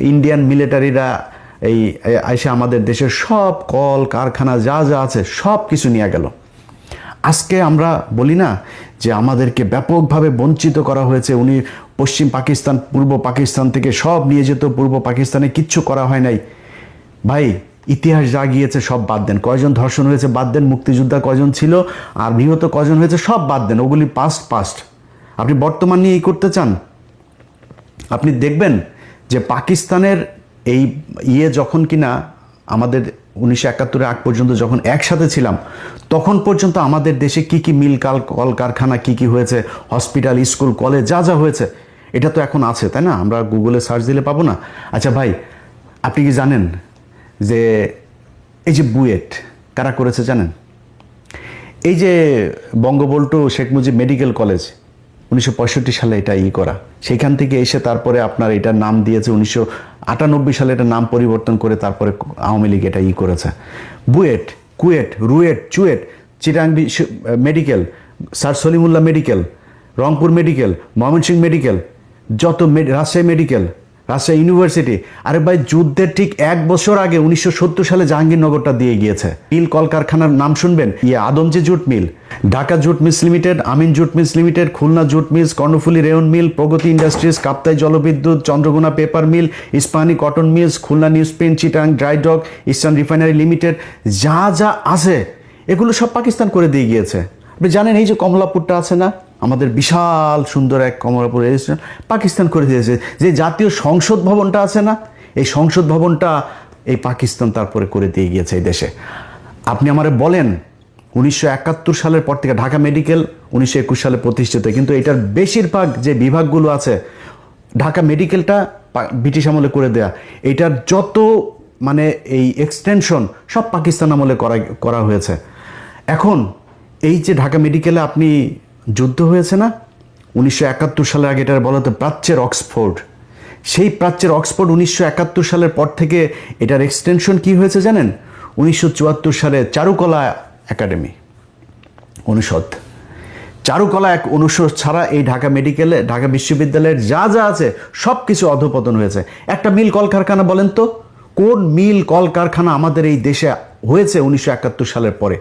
Indian মিলিটারিরা এই এসে আমাদের দেশের সব কল, কারখানা, যা যা আছে, সব কিছু নিয়ে গেল। আজকে আমরা বলি না যে আমাদেরকে ব্যাপকভাবে বঞ্চিত করা হয়েছে। উনি পশ্চিম পাকিস্তান, পূর্ব পাকিস্তান থেকে সব নিয়ে যেত, পূর্ব পাকিস্তানে কিচ্ছু করা হয় নাই। ভাই, ইতিহাস যা গিয়েছে সব বাদ দেন। কয়জন ধর্ষণ হয়েছে বাদ দেন। মুক্তিযোদ্ধা কয়জন ছিল? আর নিহত কয়জন হয়েছে সব বাদ দেন। ওগুলি পাস্ট পাস্ট আপনি বর্তমান নিয়ে এই করতে চান? আপনি দেখবেন যে পাকিস্তানের এই ইয়ে যখন কিনা আমাদের উনিশশো একাত্তরের আগ পর্যন্ত যখন একসাথে ছিলাম, তখন পর্যন্ত আমাদের দেশে কি কি মিল কাল, কলকারখানা, কি কি হয়েছে, হসপিটাল, স্কুল, কলেজ, যা যা হয়েছে, এটা তো এখন আছে, তাই না? আমরা গুগলে সার্চ দিলে পাবো না। আচ্ছা ভাই, আপনি কি জানেন যে এই যে বুয়েট, কারা করেছে জানেন? এই যে বঙ্গবল্টু শেখ মুজিব মেডিকেল কলেজ উনিশশো পঁয়ষট্টি সালে এটা ই করা। সেখান থেকে এসে তারপরে আপনার এটা নাম দিয়েছে উনিশশো আটানব্বই সালে এটা নাম পরিবর্তন করে তারপরে আওয়ামী লীগ এটা ই করেছে। BUET, KUET, RUET, CUET, চিটাংডি medical, sir Salimullah medical, Rangpur medical, Mymensingh medical, যত রাজশাহী মেডিকেল রাজশাহী ইউনিভার্সিটি আরে ভাই, যুদ্ধের ঠিক এক বছর আগে উনিশশো সত্তর সালে জাহাঙ্গীরনগরটা দিয়ে গিয়েছে। মিল কলকারখানার নাম শুনবেন? ইয়ে Adamjee jute mill, Dhaka jute mills limited, Amin jute mills limited, Khulna jute mills, Karnaphuli rayon mill, Pragati industries, Kaptai জলবিদ্যুৎ, Chandraghona paper mill Ispahani cotton mills, Khulna newsprint, Chittagong dry dock eastern refinery limited, যা যা আছে, এগুলো সব পাকিস্তান করে দিয়ে গিয়েছে। আপনি জানেন এই যে কমলাপুরটা আছে না? আমাদের বিশাল সুন্দর এক কমলাপুর রেজিস্ট্রেশন পাকিস্তান করে দিয়েছে। যে জাতীয় সংসদ ভবনটা আছে না, এই সংসদ ভবনটা এই পাকিস্তান তারপরে করে দিয়ে গিয়েছে এই দেশে। আপনি আমারে বলেন, উনিশশো একাত্তর সালের পর থেকে ঢাকা মেডিকেল, উনিশশো একুশ সালে প্রতিষ্ঠিত। কিন্তু এটার বেশিরভাগ যে বিভাগগুলো আছে, ঢাকা মেডিকেলটা ব্রিটিশ আমলে করে দেয়া। এটার যত মানে এই এক্সটেনশন সব পাকিস্তান আমলে করা করা হয়েছে। এখন এই যে ঢাকা মেডিকেলে আপনি যুদ্ধ হয়েছে না? উনিশশো একাত্তর সালের আগে এটার বলা হতো প্রাচ্যের অক্সফোর্ড। সেই প্রাচ্যের অক্সফোর্ড উনিশশো একাত্তর সালের পর থেকে এটার এক্সটেনশন কি হয়েছে জানেন? উনিশশো চুয়াত্তর সালে চারুকলা একাডেমি। অনুষদ। চারুকলা এক অনুষদ ছাড়া এই ঢাকা মেডিকেলে, ঢাকা বিশ্ববিদ্যালয়ের যা যা আছে সব কিছু অধপতন হয়েছে। একটা মিল কলকারখানা বলেন তো? কোন মিল কলকারখানা আমাদের এই দেশে হয়েছে উনিশশো একাত্তর সালের পরে?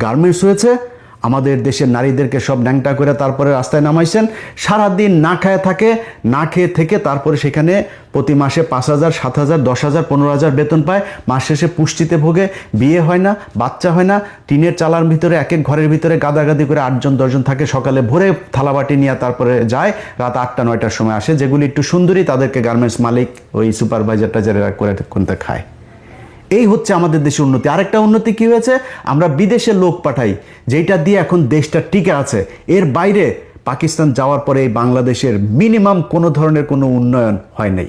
গার্মেন্টস হয়েছে আমাদের দেশের নারীদেরকে সব ন্যাংটা করে তারপরে রাস্তায় নামাইছেন। সারাদিন না খায় থাকে, না খেয়ে থেকে তারপরে সেখানে প্রতি মাসে পাঁচ হাজার, সাত হাজার, দশ হাজার, পনেরো হাজার বেতন পায়। মাস শেষে পুষ্টিতে ভোগে, বিয়ে হয় না, বাচ্চা হয় না, টিনের চালার ভিতরে, এক এক ঘরের ভিতরে গাদাগাদি করে আটজন, দশজন থাকে, সকালে ভোরে থালাবাটি নিয়ে তারপরে যায়, রাত আটটা, নয়টার সময় আসে, যেগুলি একটু সুন্দরী, তাদেরকে গার্মেন্টস মালিক ওই সুপারভাইজারটা যারা করে কোনটা খায়। এই হচ্ছে আমাদের দেশের উন্নতি। আরেকটা উন্নতি কি হয়েছে? আমরা বিদেশে লোক পাঠাই যেটা দিয়ে এখন দেশটা টিকে আছে। এর বাইরে পাকিস্তান যাওয়ার পরে এই বাংলাদেশের মিনিমাম কোনো ধরনের কোনো উন্নয়ন হয় নাই।